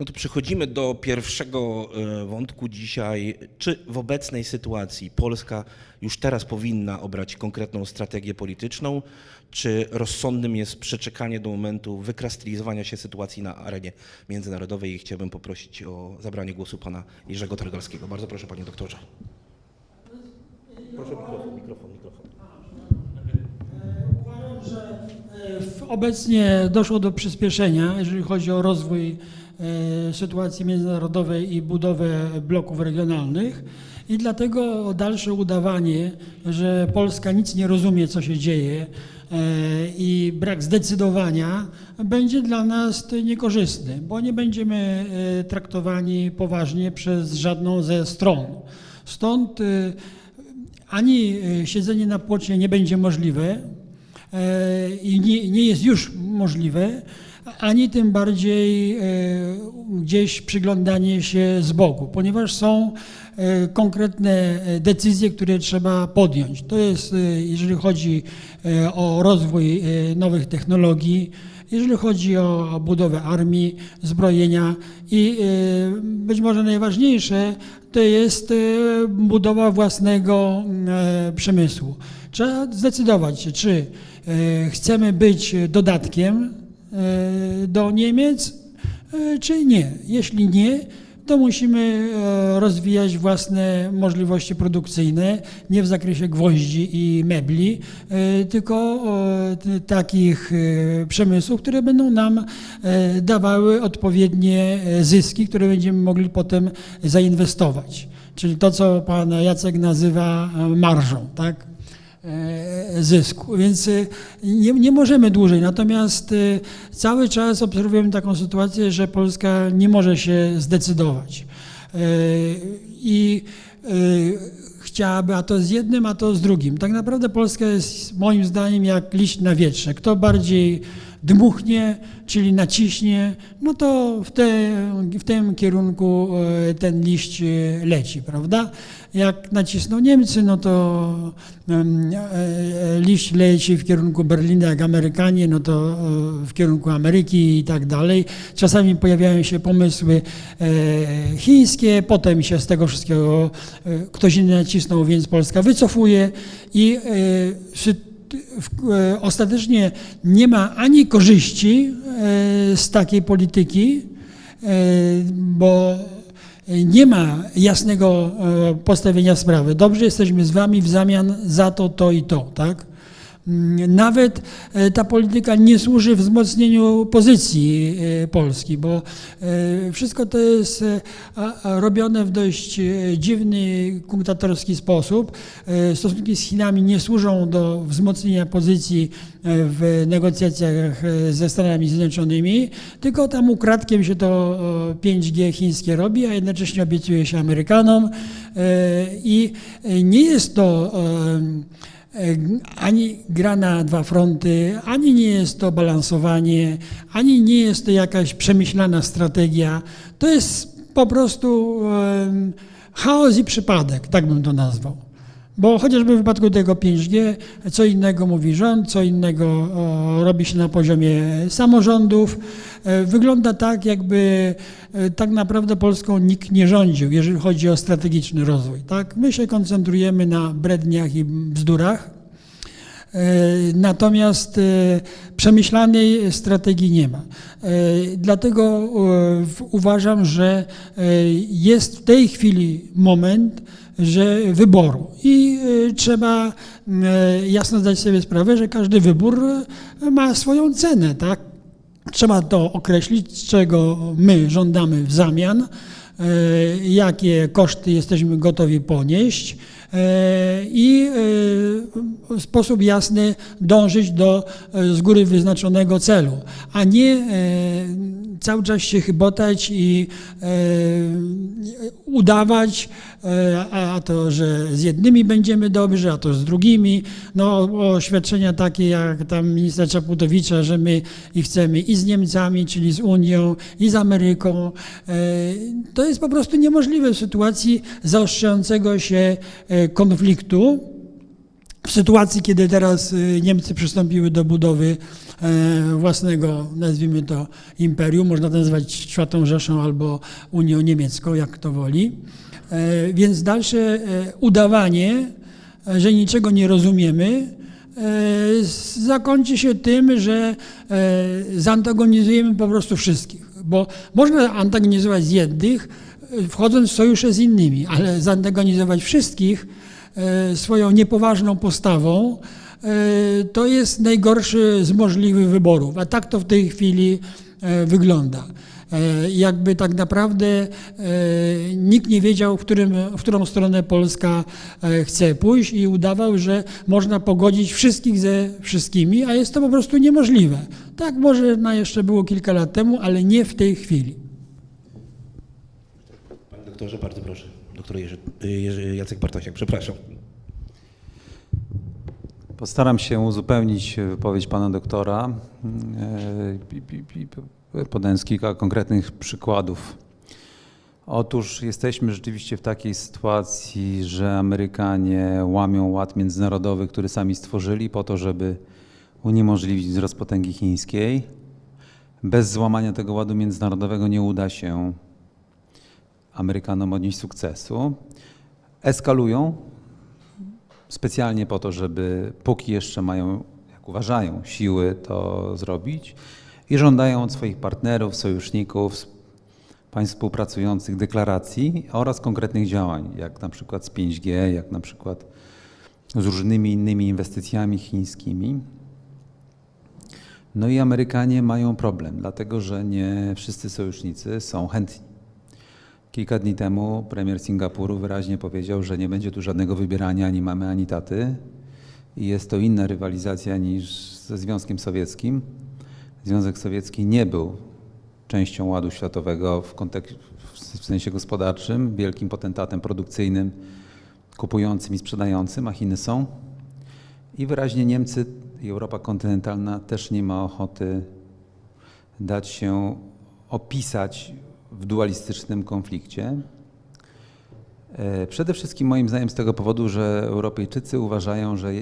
No to przechodzimy do pierwszego e, wątku dzisiaj. Czy w obecnej sytuacji Polska już teraz powinna obrać konkretną strategię polityczną, czy rozsądnym jest przeczekanie do momentu wykrystalizowania się sytuacji na arenie międzynarodowej? I chciałbym poprosić o zabranie głosu pana Jerzego Targalskiego. Bardzo proszę, panie doktorze. Proszę mikrofon, mikrofon, mikrofon. W- Obecnie doszło do przyspieszenia, jeżeli chodzi o rozwój e, sytuacji międzynarodowej i budowę bloków regionalnych. I dlatego dalsze udawanie, że Polska nic nie rozumie, co się dzieje e, i brak zdecydowania będzie dla nas niekorzystny, bo nie będziemy e, traktowani poważnie przez żadną ze stron. Stąd e, ani e, siedzenie na płocie nie będzie możliwe, e, i nie, nie jest już możliwe, ani tym bardziej e, gdzieś przyglądanie się z boku, ponieważ są e, konkretne e, decyzje, które trzeba podjąć. To jest, jeżeli chodzi o rozwój nowych technologii, jeżeli chodzi o budowę armii, zbrojenia i być może najważniejsze to jest budowa własnego przemysłu. Trzeba zdecydować się, czy chcemy być dodatkiem do Niemiec, e, czy nie. Jeśli nie, to musimy e, rozwijać własne możliwości produkcyjne, nie w zakresie gwoździ i mebli, e, tylko e, takich e, przemysłów, które będą nam e, dawały odpowiednie e, zyski, które będziemy mogli potem zainwestować. Czyli to, co pan Jacek nazywa e, marżą, tak? E, zysku. Więc e, nie, nie możemy dłużej. Natomiast e, cały czas obserwujemy taką sytuację, że Polska nie może się zdecydować. I chciałaby, a to z jednym, a to z drugim. Tak naprawdę Polska jest moim zdaniem jak liść na wietrze. Kto bardziej dmuchnie, czyli naciśnie, no to w, te, w tym kierunku e, ten liść e, leci, prawda? Jak nacisną Niemcy, no to e, liść leci w kierunku Berlina, jak Amerykanie, no to w kierunku Ameryki i tak dalej. Czasami pojawiają się pomysły chińskie, potem się z tego wszystkiego ktoś inny nacisnął, więc Polska wycofuje i przy ostatecznie nie ma ani korzyści e, z takiej polityki, e, bo nie ma jasnego e, postawienia sprawy. Dobrze, jesteśmy z wami w zamian za to, to i to, tak? Nawet e, ta polityka nie służy wzmocnieniu pozycji e, Polski, bo e, wszystko to jest robione w dość dziwny, kunktatorski sposób. Stosunki z Chinami nie służą do wzmocnienia pozycji w negocjacjach ze Stanami Zjednoczonymi, tylko tam ukradkiem się to e, 5G chińskie robi, a jednocześnie obiecuje się Amerykanom i nie jest to ani gra na dwa fronty, ani nie jest to balansowanie, ani nie jest to jakaś przemyślana strategia. To jest po prostu chaos i przypadek, tak bym to nazwał. Bo chociażby w wypadku tego 5G, co innego mówi rząd, co innego robi się na poziomie samorządów. E, Wygląda tak, jakby e, tak naprawdę Polską nikt nie rządził, jeżeli chodzi o strategiczny rozwój. Tak? My się koncentrujemy na bredniach i bzdurach, E, Natomiast przemyślanej strategii nie ma. Dlatego uważam, że jest w tej chwili moment, że wyboru i e, trzeba e, jasno zdać sobie sprawę, że każdy wybór e, ma swoją cenę, tak? Trzeba to określić, czego my żądamy w zamian, jakie koszty jesteśmy gotowi ponieść i e, w sposób jasny dążyć do e, z góry wyznaczonego celu, a nie e, cały czas się chybotać i e, udawać, e, a to, że z jednymi będziemy dobrzy, a to z drugimi. No, oświadczenia takie jak tam ministra Czaputowicza, że my i chcemy i z Niemcami, czyli z Unią, i z Ameryką. E, To jest po prostu niemożliwe w sytuacji zaostrzającego się e, konfliktu w sytuacji, kiedy teraz y, Niemcy przystąpiły do budowy e, własnego, nazwijmy to, imperium, można to nazywać Czwartą Rzeszą albo Unią Niemiecką, jak kto woli. E, Więc dalsze e, udawanie, że niczego nie rozumiemy, zakończy się tym, że zantagonizujemy po prostu wszystkich. Bo można antagonizować jednych, wchodząc w sojusze z innymi, ale zantagonizować wszystkich e, swoją niepoważną postawą, e, to jest najgorszy z możliwych wyborów. A tak to w tej chwili e, wygląda. Jakby tak naprawdę nikt nie wiedział, w, którym, w którą stronę Polska chce pójść i udawał, że można pogodzić wszystkich ze wszystkimi, a jest to po prostu niemożliwe. Tak może jeszcze było kilka lat temu, ale nie w tej chwili. Doktorze, bardzo proszę. Doktor Jerzy, Jerzy Jacek Bartosiak, przepraszam. Postaram się uzupełnić wypowiedź pana doktora, e, podając kilka konkretnych przykładów. Otóż jesteśmy rzeczywiście w takiej sytuacji, że Amerykanie łamią ład międzynarodowy, który sami stworzyli po to, żeby uniemożliwić wzrost potęgi chińskiej. Bez złamania tego ładu międzynarodowego nie uda się Amerykanom odnieść sukcesu. Eskalują specjalnie po to, żeby póki jeszcze mają, jak uważają, siły to zrobić i żądają od swoich partnerów, sojuszników, państw współpracujących deklaracji oraz konkretnych działań, jak na przykład z 5G, jak na przykład z różnymi innymi inwestycjami chińskimi. No i Amerykanie mają problem, dlatego że nie wszyscy sojusznicy są chętni. Kilka dni temu premier Singapuru wyraźnie powiedział, że nie będzie tu żadnego wybierania ani mamy, ani taty. I jest to inna rywalizacja niż ze Związkiem Sowieckim. Związek Sowiecki nie był częścią ładu światowego w, w sensie gospodarczym, wielkim potentatem produkcyjnym, kupującym i sprzedającym, a Chiny są. I wyraźnie Niemcy i Europa kontynentalna też nie ma ochoty dać się opisać w dualistycznym konflikcie. E, Przede wszystkim moim zdaniem z tego powodu, że Europejczycy uważają, że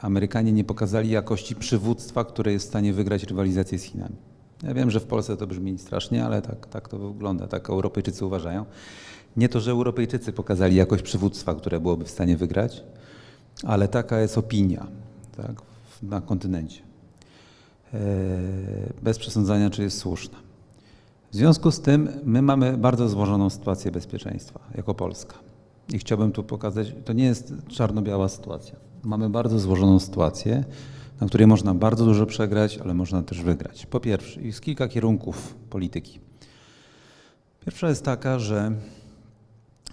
Amerykanie nie pokazali jakości przywództwa, które jest w stanie wygrać rywalizację z Chinami. Ja wiem, że w Polsce to brzmi strasznie, ale tak, tak to wygląda, tak Europejczycy uważają. Nie to, że Europejczycy pokazali jakość przywództwa, które byłoby w stanie wygrać, ale taka jest opinia tak, na kontynencie. E, Bez przesądzania, czy jest słuszna. W związku z tym my mamy bardzo złożoną sytuację bezpieczeństwa jako Polska. I chciałbym tu pokazać, to nie jest czarno-biała sytuacja. Mamy bardzo złożoną sytuację, na której można bardzo dużo przegrać, ale można też wygrać. Po pierwsze, jest kilka kierunków polityki. Pierwsza jest taka, że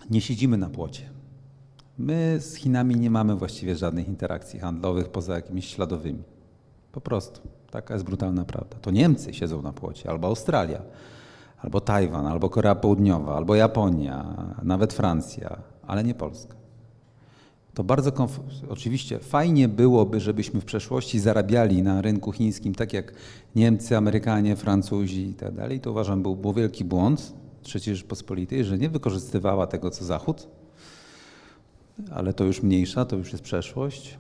nie siedzimy na płocie. My z Chinami nie mamy właściwie żadnych interakcji handlowych poza jakimiś śladowymi. Po prostu. Taka jest brutalna prawda. To Niemcy siedzą na płocie, albo Australia, albo Tajwan, albo Korea Południowa, albo Japonia, nawet Francja, ale nie Polska. To bardzo komf- oczywiście fajnie byłoby, żebyśmy w przeszłości zarabiali na rynku chińskim tak jak Niemcy, Amerykanie, Francuzi i tak. To uważam był, był wielki błąd III Rzeczpospolitej, że nie wykorzystywała tego co Zachód, ale to już mniejsza, to już jest przeszłość.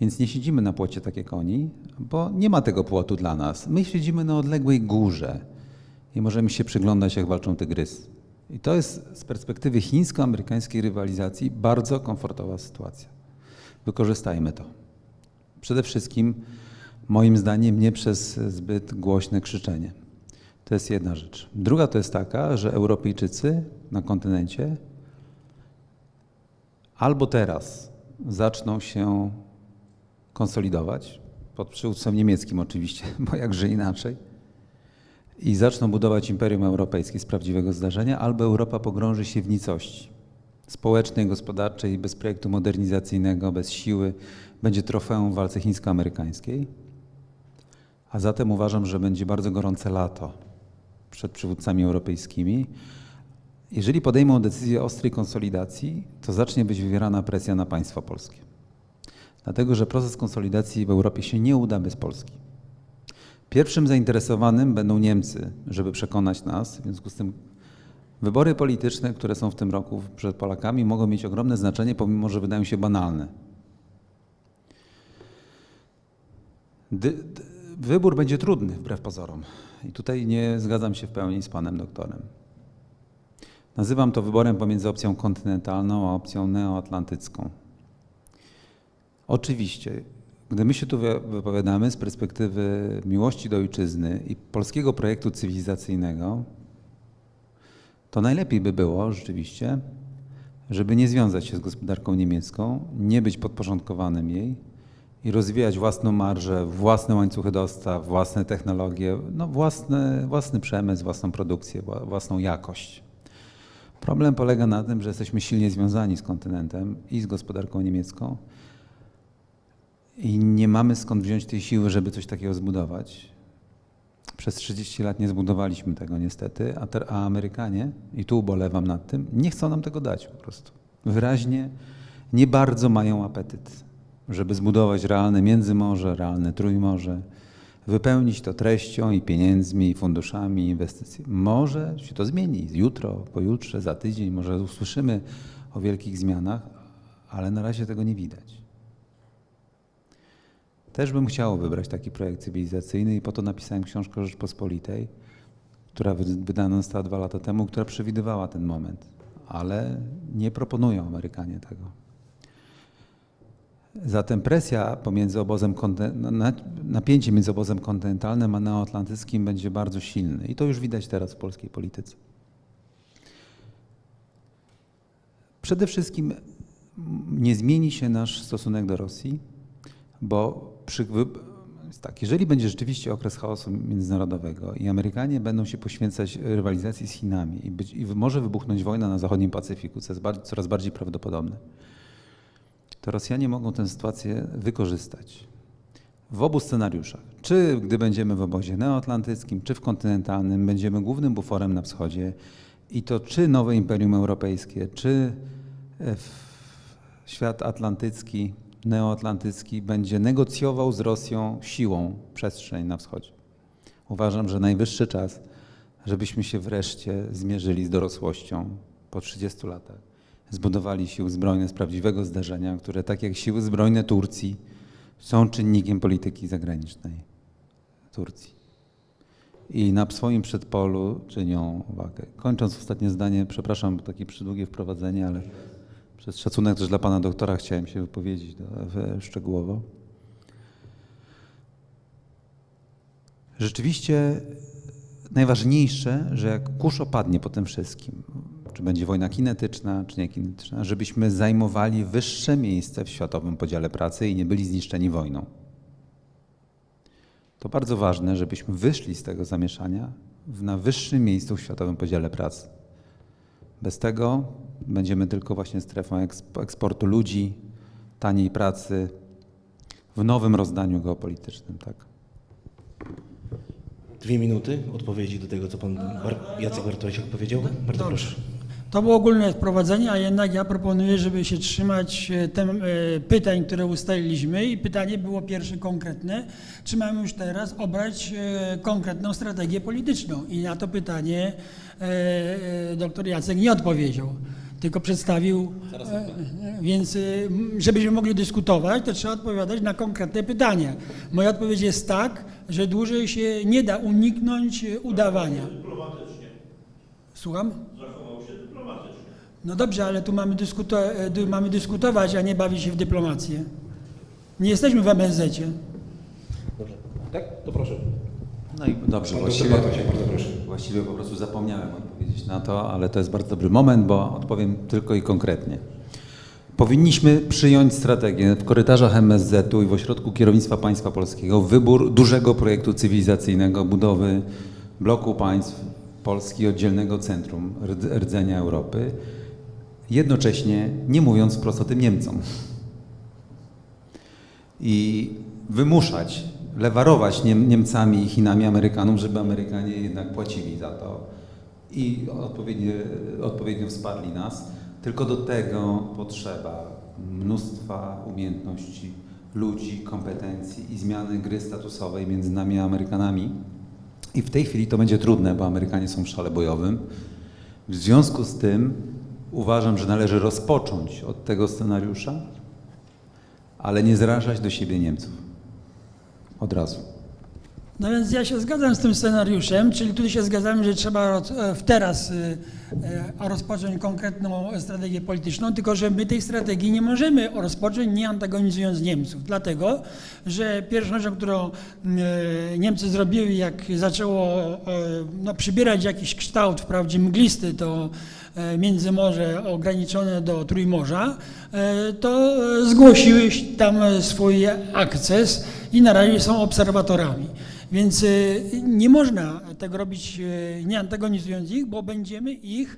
Więc nie siedzimy na płocie tak jak oni, bo nie ma tego płotu dla nas. My siedzimy na odległej górze i możemy się przyglądać, jak walczą tygrysy. I to jest z perspektywy chińsko-amerykańskiej rywalizacji bardzo komfortowa sytuacja. Wykorzystajmy to. Przede wszystkim, moim zdaniem, nie przez zbyt głośne krzyczenie. To jest jedna rzecz. Druga to jest taka, że Europejczycy na kontynencie albo teraz zaczną się konsolidować, pod przywództwem niemieckim oczywiście, bo jakże inaczej, i zaczną budować imperium europejskie z prawdziwego zdarzenia, albo Europa pogrąży się w nicości społecznej, gospodarczej, bez projektu modernizacyjnego, bez siły, będzie trofeum w walce chińsko-amerykańskiej. A zatem uważam, że będzie bardzo gorące lato przed przywódcami europejskimi. Jeżeli podejmą decyzję ostrej konsolidacji, to zacznie być wywierana presja na państwo polskie. Dlatego, że proces konsolidacji w Europie się nie uda bez Polski. Pierwszym zainteresowanym będą Niemcy, żeby przekonać nas. W związku z tym wybory polityczne, które są w tym roku przed Polakami, mogą mieć ogromne znaczenie, pomimo że wydają się banalne. Dy, wybór będzie trudny, wbrew pozorom. I tutaj nie zgadzam się w pełni z panem doktorem. Nazywam to wyborem pomiędzy opcją kontynentalną a opcją neoatlantycką. Oczywiście, gdy my się tu wy- wypowiadamy z perspektywy miłości do ojczyzny i polskiego projektu cywilizacyjnego, to najlepiej by było rzeczywiście, żeby nie związać się z gospodarką niemiecką, nie być podporządkowanym jej i rozwijać własną marżę, własne łańcuchy dostaw, własne technologie, no własny, własny przemysł, własną produkcję, wła- własną jakość. Problem polega na tym, że jesteśmy silnie związani z kontynentem i z gospodarką niemiecką i nie mamy skąd wziąć tej siły, żeby coś takiego zbudować. Przez 30 lat nie zbudowaliśmy tego niestety, a, te, a Amerykanie, i tu ubolewam nad tym, nie chcą nam tego dać po prostu. Wyraźnie nie bardzo mają apetyt, żeby zbudować realne międzymorze, realne trójmorze, wypełnić to treścią i pieniędzmi, i funduszami, inwestycjami. Może się to zmieni jutro, pojutrze, za tydzień, może usłyszymy o wielkich zmianach, ale na razie tego nie widać. Też bym chciał wybrać taki projekt cywilizacyjny i po to napisałem książkę Rzeczpospolitej, która wy- wydana została dwa lata temu, która przewidywała ten moment, ale nie proponują Amerykanie tego. Zatem presja pomiędzy obozem, napięcie między obozem kontynentalnym a neoatlantyckim będzie bardzo silne i to już widać teraz w polskiej polityce. Przede wszystkim nie zmieni się nasz stosunek do Rosji, bo przy, tak, jeżeli będzie rzeczywiście okres chaosu międzynarodowego i Amerykanie będą się poświęcać rywalizacji z Chinami i, być, i może wybuchnąć wojna na zachodnim Pacyfiku, co jest coraz bardziej prawdopodobne, to Rosjanie mogą tę sytuację wykorzystać. W obu scenariuszach. Czy gdy będziemy w obozie neoatlantyckim, czy w kontynentalnym, będziemy głównym buforem na wschodzie i to czy nowe imperium europejskie, czy e, świat atlantycki, neoatlantycki będzie negocjował z Rosją siłą przestrzeń na wschodzie. Uważam, że najwyższy czas, żebyśmy się wreszcie zmierzyli z dorosłością po 30 latach. Zbudowali siły zbrojne z prawdziwego zdarzenia, które tak jak siły zbrojne Turcji są czynnikiem polityki zagranicznej Turcji. I na swoim przedpolu czynią wagę. Kończąc ostatnie zdanie, przepraszam, takie przydługie wprowadzenie, ale przez szacunek też dla pana doktora chciałem się wypowiedzieć szczegółowo. Rzeczywiście najważniejsze, że jak kurz opadnie po tym wszystkim, czy będzie wojna kinetyczna, czy nie kinetyczna, żebyśmy zajmowali wyższe miejsce w światowym podziale pracy i nie byli zniszczeni wojną. To bardzo ważne, żebyśmy wyszli z tego zamieszania na wyższym miejscu w światowym podziale pracy. Bez tego będziemy tylko właśnie strefą eksp- eksportu ludzi, taniej pracy w nowym rozdaniu geopolitycznym. Tak? Dwie minuty odpowiedzi do tego, co pan Bar- Jacek Bartosiak powiedział. Bardzo proszę. To było ogólne wprowadzenie, a jednak ja proponuję, żeby się trzymać e, tem, e, pytań, które ustaliliśmy i pytanie było pierwsze konkretne. Czy mamy już teraz obrać e, konkretną strategię polityczną? I na to pytanie doktor Jacek nie odpowiedział, tylko przedstawił, więc żebyśmy mogli dyskutować, to trzeba odpowiadać na konkretne pytania. Moja odpowiedź jest tak, że dłużej się nie da uniknąć udawania. Słucham? No dobrze, ale tu mamy, dyskuto, e, dy- mamy dyskutować, a nie bawić się w dyplomację. Nie jesteśmy w MSZ-cie. Dobrze. Tak? To proszę. No i dobrze, Pan właściwie, właściwie po prostu zapomniałem odpowiedzieć na to, ale to jest bardzo dobry moment, bo odpowiem tylko i konkretnie. Powinniśmy przyjąć strategię w korytarzach MSZ-u i w ośrodku kierownictwa państwa polskiego wybór dużego projektu cywilizacyjnego budowy bloku państw Polski oddzielnego centrum rdz- rdzenia Europy, jednocześnie nie mówiąc wprost o tym Niemcom i wymuszać, lewarować Niem- Niemcami i Chinami Amerykanów, żeby Amerykanie jednak płacili za to i odpowiednio, odpowiednio wsparli nas. Tylko do tego potrzeba mnóstwa umiejętności, ludzi, kompetencji i zmiany gry statusowej między nami a Amerykanami. I w tej chwili to będzie trudne, bo Amerykanie są w szale bojowym. W związku z tym uważam, że należy rozpocząć od tego scenariusza, ale nie zrażać do siebie Niemców. od razu. No więc ja się zgadzam z tym scenariuszem, czyli tu się zgadzamy, że trzeba e, w teraz e, e, rozpocząć konkretną strategię polityczną, tylko że my tej strategii nie możemy rozpocząć nie antagonizując Niemców, dlatego że pierwszą rzeczą, którą Niemcy zrobiły, jak zaczęło no, przybierać jakiś kształt, wprawdzie mglisty, to Międzymorze ograniczone do Trójmorza, to zgłosiły tam swój akces i na razie są obserwatorami. Więc y, nie można tego robić y, nie antagonizując ich, bo będziemy ich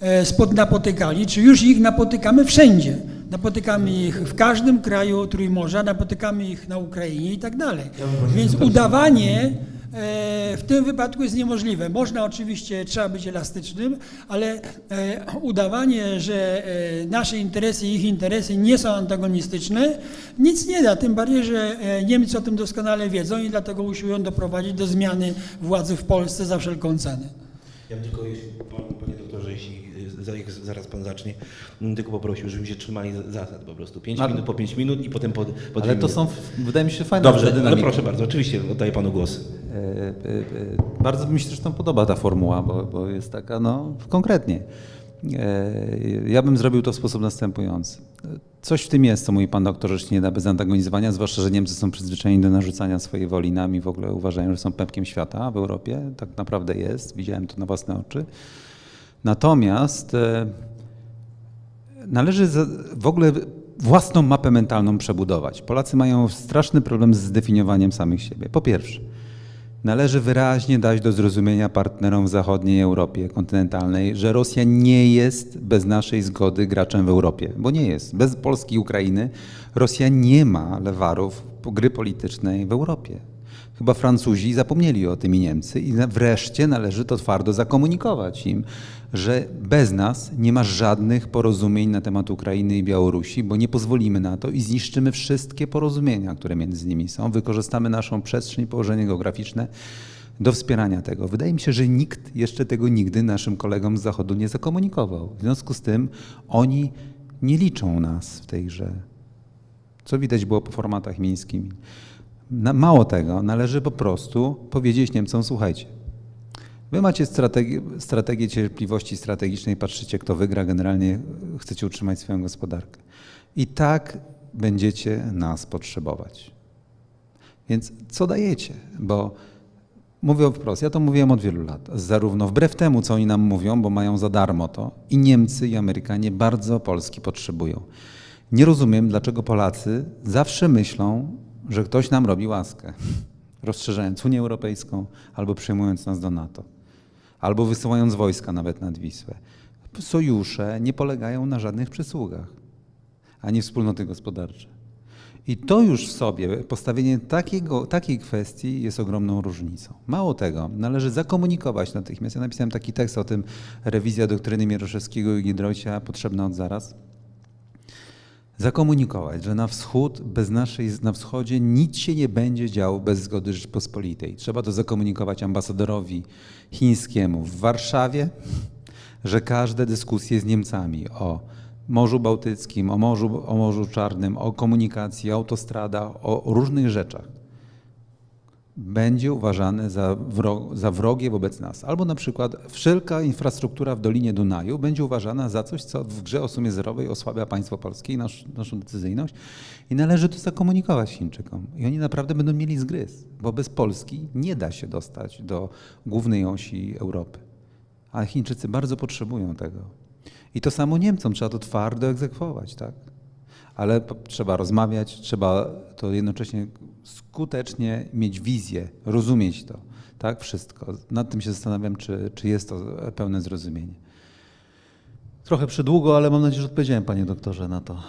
e, spod napotykali, czy już ich napotykamy wszędzie. Napotykamy ich w każdym kraju Trójmorza, napotykamy ich na Ukrainie i tak dalej. Więc udawanie e, w tym wypadku jest niemożliwe. Można oczywiście, trzeba być elastycznym, ale e, udawanie, że e, nasze interesy i ich interesy nie są antagonistyczne, nic nie da. Tym bardziej, że e, Niemcy o tym doskonale wiedzą i dlatego usiłują doprowadzić do zmiany władzy w Polsce za wszelką cenę. Ja bym tylko, jeśli, pan, panie doktorze, jeśli zaraz pan zacznie, tylko poprosił, żebyśmy się trzymali za- zasad po prostu. Pięć Ale- minut po pięć minut i potem po, po Ale to minuty. są, wydaje mi się, fajne Dobrze, ale proszę bardzo, oczywiście oddaję panu głos. E, e, e, Bardzo mi się zresztą podoba ta formuła, bo, bo jest taka no, konkretnie. Ja bym zrobił to w sposób następujący. Coś w tym jest, co mówi pan doktor, że się nie da bez antagonizowania, zwłaszcza, że Niemcy są przyzwyczajeni do narzucania swojej woli nam i w ogóle uważają, że są pępkiem świata w Europie. Tak naprawdę jest, widziałem to na własne oczy. Natomiast należy w ogóle własną mapę mentalną przebudować. Polacy mają straszny problem z zdefiniowaniem samych siebie. Po pierwsze, należy wyraźnie dać do zrozumienia partnerom w zachodniej Europie kontynentalnej, że Rosja nie jest bez naszej zgody graczem w Europie, bo nie jest. Bez Polski i Ukrainy Rosja nie ma lewarów gry politycznej w Europie. Chyba Francuzi zapomnieli o tym i Niemcy i wreszcie należy to twardo zakomunikować im, że bez nas nie ma żadnych porozumień na temat Ukrainy i Białorusi, bo nie pozwolimy na to i zniszczymy wszystkie porozumienia, które między nimi są. Wykorzystamy naszą przestrzeń, położenie geograficzne do wspierania tego. Wydaje mi się, że nikt jeszcze tego nigdy naszym kolegom z Zachodu nie zakomunikował. W związku z tym oni nie liczą nas w tej grze co widać było po formatach mińskimi. Mało tego, należy po prostu powiedzieć Niemcom, słuchajcie, wy macie strategię, strategię cierpliwości strategicznej, patrzycie kto wygra, generalnie chcecie utrzymać swoją gospodarkę. I tak będziecie nas potrzebować. Więc co dajecie? Bo mówię wprost, ja to mówiłem od wielu lat, zarówno wbrew temu, co oni nam mówią, bo mają za darmo to, i Niemcy, i Amerykanie bardzo Polski potrzebują. Nie rozumiem, dlaczego Polacy zawsze myślą, że ktoś nam robi łaskę, rozszerzając Unię Europejską albo przyjmując nas do NATO, albo wysyłając wojska nawet nad Wisłę. Sojusze nie polegają na żadnych przysługach, ani wspólnoty gospodarcze. I to już w sobie, postawienie takiego, takiej kwestii jest ogromną różnicą. Mało tego, należy zakomunikować natychmiast. Ja napisałem taki tekst o tym, rewizja doktryny Mieroszewskiego i Giedroycia potrzebna od zaraz zakomunikować, że na wschód, bez naszej, na wschodzie nic się nie będzie działo bez zgody Rzeczpospolitej. Trzeba to zakomunikować ambasadorowi chińskiemu w Warszawie, że każde dyskusje z Niemcami o Morzu Bałtyckim, o Morzu, o Morzu Czarnym, o komunikacji, o autostradach, o różnych rzeczach będzie uważane za, za wrogie wobec nas. Albo na przykład wszelka infrastruktura w Dolinie Dunaju będzie uważana za coś, co w grze o sumie zerowej osłabia państwo polskie i nasz, naszą decyzyjność. I należy to zakomunikować Chińczykom. I oni naprawdę będą mieli zgryz, bo bez Polski nie da się dostać do głównej osi Europy. A Chińczycy bardzo potrzebują tego. I to samo Niemcom trzeba to twardo egzekwować, tak? Ale trzeba rozmawiać, trzeba to jednocześnie skutecznie mieć wizję, rozumieć to, tak, wszystko. Nad tym się zastanawiam, czy, czy jest to pełne zrozumienie. Trochę przydługo, ale mam nadzieję, że odpowiedziałem, panie doktorze, na to.